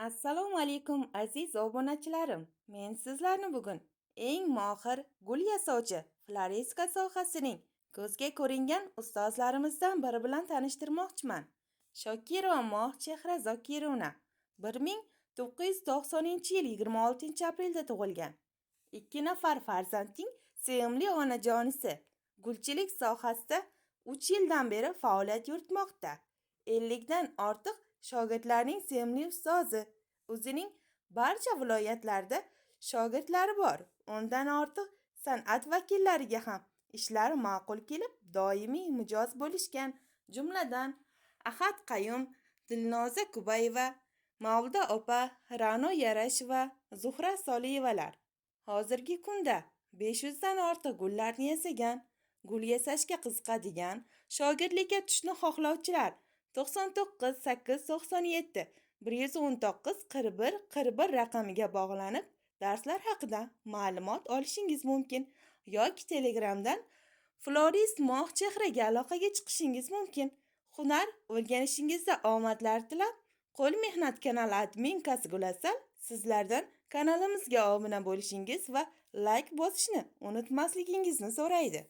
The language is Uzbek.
Assalomu alaykum aziz obunachilarim. Men sizlarni bugun eng mohir gul yasovchi floristika sohasining ko'zga ko'ringan ustozlarimizdan biri bilan tanishtirmoqchiman. Shokirova Moh Chehra Zokirovna 1990-yil 26-aprelda tug'ilgan. Ikki nafar farzandning sevimli onajonisi. Gulchilik sohasida 3 yildan beri faoliyat yuritmoqda. 50 dan ortiq shogirdlarning sevimli ustozi. O'zining barcha viloyatlarda shogirdlari bor. O'ndan ortiq san'at vakillariga ham ishlari ma'qul kelib, doimiy mijoz bo'lishgan. Jumladan, Ahad Qayum, Dilnoza Kubayeva, Mavluda opa, Ra'no Yarasheva, Zuhra Soliyevalar. Hozirgi kunda besh yuzdan ortiq gullarni yasagan, gul yasashga qiziqadigan, shogirdlikka tushishni xohlovchilar 99 897 119 41 41 raqamiga bog'lanib, darslar haqida ma'lumot olishingiz mumkin yoki Telegramdan Florist Moh Chehraga aloqaga chiqishingiz mumkin. Hunar o'rganishingizda omadlar tilab, Qo'l mehnat kanali admin gulasal sizlardan kanalimizga obuna bo'lishingiz va layk bosishni unutmasligingizni so'raydi.